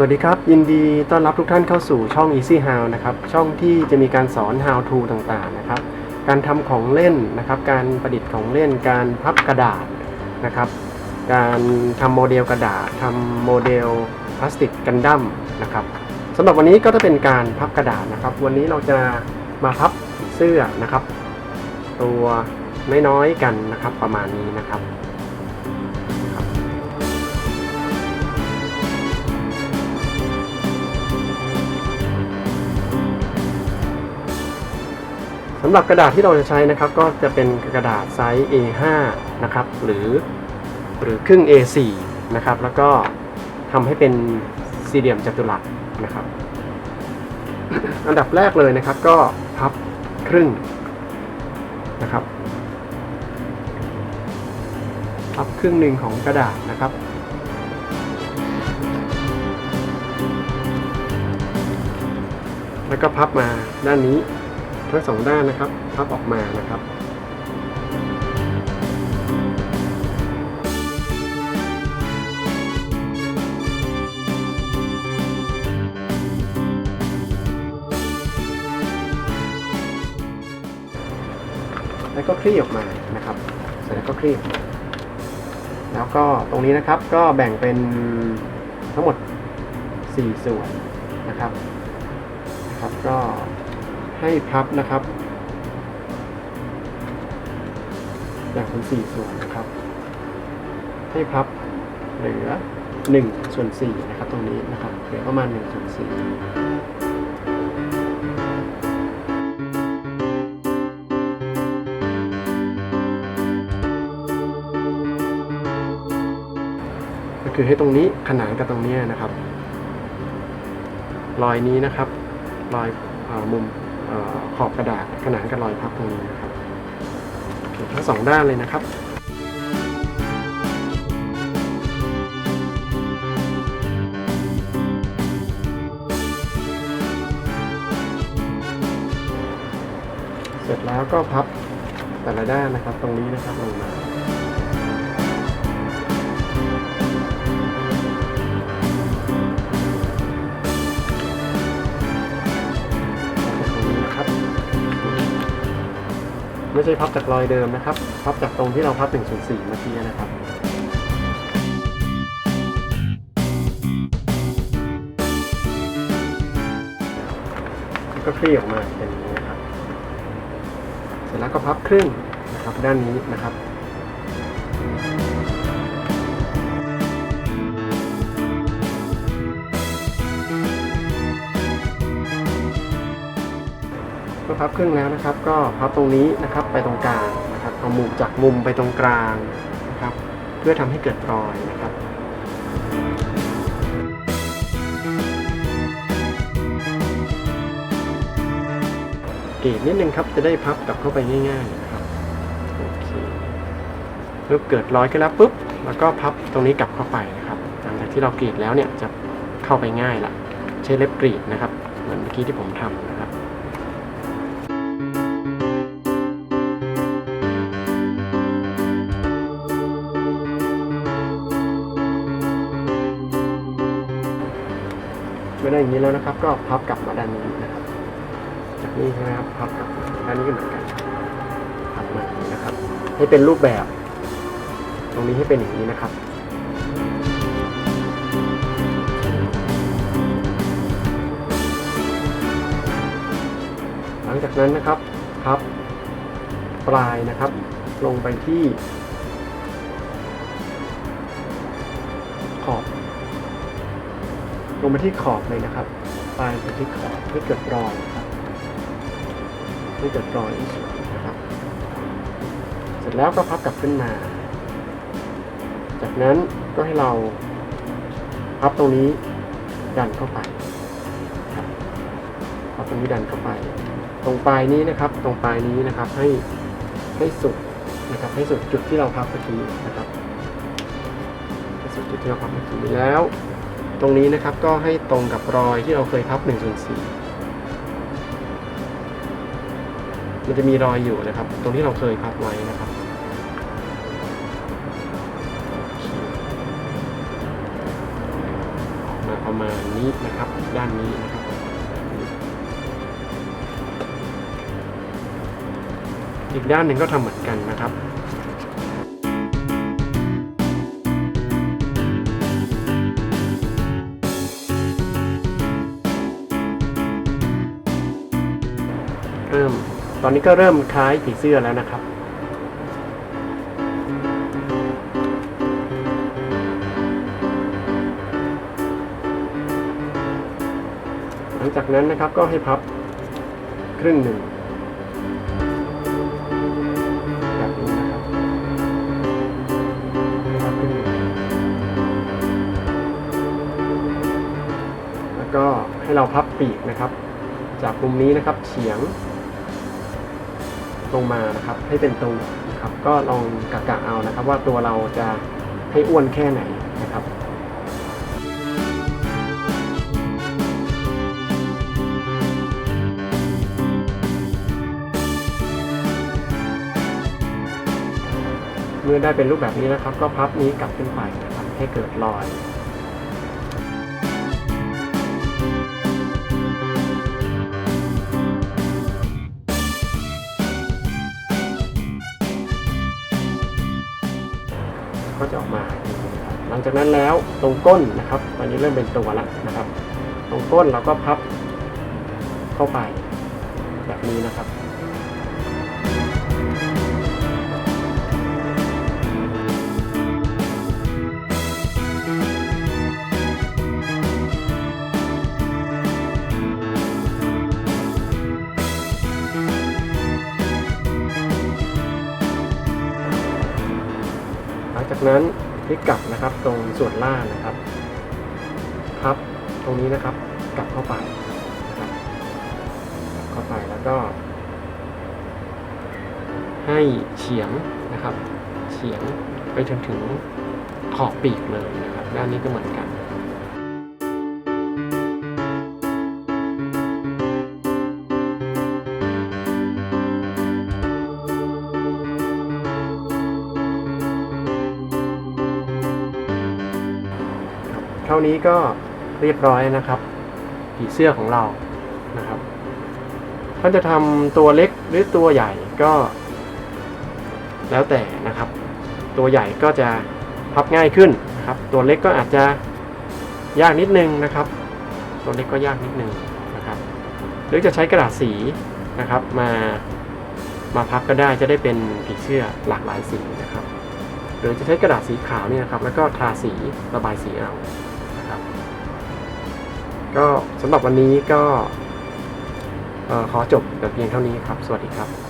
สวัสดีครับ ยินดีต้อนรับทุกท่านเข้าสู่ช่อง Easy How นะครับ ช่องที่จะมีการสอน How to ต่างๆนะครับ การทำของเล่นนะครับ การประดิษฐ์ของเล่น การพับกระดาษนะครับ การทำโมเดลกระดาษทำโมเดลพลาสติกกันดั้มนะครับสำหรับวันนี้ก็จะเป็นการพับกระดาษนะครับ วันนี้เราจะมาพับเสื้อนะครับ ตัวน้อยๆกันนะครับประมาณนี้นะครับ สำหรับกระดาษที่เราจะใช้นะครับก็จะเป็นกระดาษไซส์ A5 นะครับหรือหรือครึ่ง A4 นะครับแล้วก็ทำให้เป็นสี่เหลี่ยมจัตุรัสนะครับ อันดับแรกเลยนะครับก็พับครึ่งนะครับพับครึ่งหนึ่งของกระดาษนะครับแล้วก็พับมาด้านนี้ ทั้งสองด้านนะครับพับออกมานะครับแล้วก็คลี่ออกมานะครับ เสร็จแล้วก็คลี่ออกมาแล้วก็ตรงนี้นะครับก็แบ่งเป็นทั้งหมด 4 ส่วนนะครับนะครับก็ ให้พับนะครับแบ่งเป็น4ส่วนนะครับ ให้พับเหลือ1ส่วน4นะครับตรงนี้นะครับเหลือประมาณ1ส่วน4ก็คือให้ตรงนี้ขนานกับตรงนี้นะครับ รอยนี้นะครับ รอยอมุม ขอบกระดาษขนานกับรอยพับตรงนี้นะครับทั้งสองด้านเลยนะครับเสร็จแล้วก็พับแต่ละด้านนะครับตรงนี้นะครับลงมา ไม่ใช่พับจากรอยเดิมนะครับ พับจากตรงที่เราพับ104เมื่อกี้นะครับก็คลี่ออกมาเป็นอย่างนี้นะครับ เสร็จแล้วก็พับครึ่งนะครับด้านนี้นะครับ มื่อพับครึ่งแล้วนะครับ ก็พับตรงนี้นะครับไปตรงกลางนะครับเอามุมจากมุมไปตรงกลางนะครับ เพื่อทำให้เกิดรอยนะครับเกรดนิดนึงครับจะได้พับกลับเข้าไปง่ายๆนะครับโอเคปุ๊บเกิดรอยขึ้นแล้วปุ๊บแล้วก็พับตรงนี้กลับเข้าไปนะครับหลังจากที่เรากรีดแล้วเนี่ยจะเข้าไปง่ายละใช้เล็บกรีดนะครับ เหมือนเมื่อกี้ที่ผมทำนะ ได้อย่างนี้แล้วนะครับ ก็พับกลับมาด้านนี้นะครับ จากนี้ใช่ไหมครับพับกลับมาด้านนี้ก็เหมือนกันพับมาอย่างนี้นะครับ ให้เป็นรูปแบบ ตรงนี้ให้เป็นอย่างนี้นะครับหลังจากนั้นนะครับพับปลายนะครับ ลงไปที่ งไปที่ขอบเลยนะครับ ปลายไปที่ขอบให้เกิดรอยนครับให้เกิดรอยสวยนะครับ เสร็จแล้วก็พับกลับขึ้นมา จากนั้นก็ให้เราพับตรงนี้ดันเข้าไปครับพับตรงนี้ดันเข้าไป ตรงปลายนี้นะครับ ตรงปลายนี้นะครับให้ให้สุดนะครับ ให้สุดจุดที่เราพับเมื่อกี้นะครับให้สุดจุดที่เราพับเมื่อกี้แล้ว ตรงนี้นะครับก็ให้ตรงกับรอยที่เราเคยพับ1ส่วน4มันจะมีรอยอยู่นะครับ ตรงที่เราเคยพับไว้นะครับมาประมาณนี้นะครับ ด้านนี้นะครับอีกด้านหนึ่งก็ทำเหมือนกันนะครับ เริ่ม ตอนนี้ก็เริ่มคล้ายผีเสื้อแล้วนะครับ หลังจากนั้นนะครับก็ให้พับครึ่งหนึ่งแบบนี้นะครับครึ่งหนึ่งแล้วก็ให้เราพับปีกนะครับ จากมุมนี้นะครับเฉียง ลงมานะครับให้เป็นตัวนะครับก็ลองกะกะเอานะครับ ว่าตัวเราจะให้อ้วนแค่ไหนนะครับเมื่อได้เป็นรูปแบบนี้นะครับ ก็พับนี้กลับขึ้นไปนะครับให้เกิดรอย จากนั้นแล้วตรงก้นนะครับตอนนี้เริ่มเป็นตัวล้วนะครับ ตรงก้นเราก็พับเข้าไปแบบนี้นะครับหลังจากนั้น พลิกกลับนะครับ ตรงส่วนล่างนะครับพับตรงนี้นะครับ กลับเข้าไปนะครับเข้าไปแล้วก็ ให้เฉียงนะครับ เฉียงไปจนถึงขอบปีกเลยนะครับ ด้านนี้ก็เหมือนกัน เท่านี้ก็เรียบร้อยนะครับผีเสื้อของเรานะครับท่านจะทำตัวเล็กหรือตัวใหญ่ก็ แล้วแต่นะครับ ตัวใหญ่ก็จะพับง่ายขึ้นนะครับ ตัวเล็กก็อาจจะยากนิดนึงนะครับ ตัวเล็กก็ยากนิดนึงนะครับ หรือจะใช้กระดาษสีนะครับมามาพับก็ได้จะได้เป็นผีเสื้อหลากหลายสีนะครับ หรือจะใช้กระดาษสีขาวเนี่ยนะครับ แล้วก็ทาสีระบายสีเอา ก็สำหรับวันนี้ก็ขอจบแต่เพียงเท่านี้ครับ สวัสดีครับ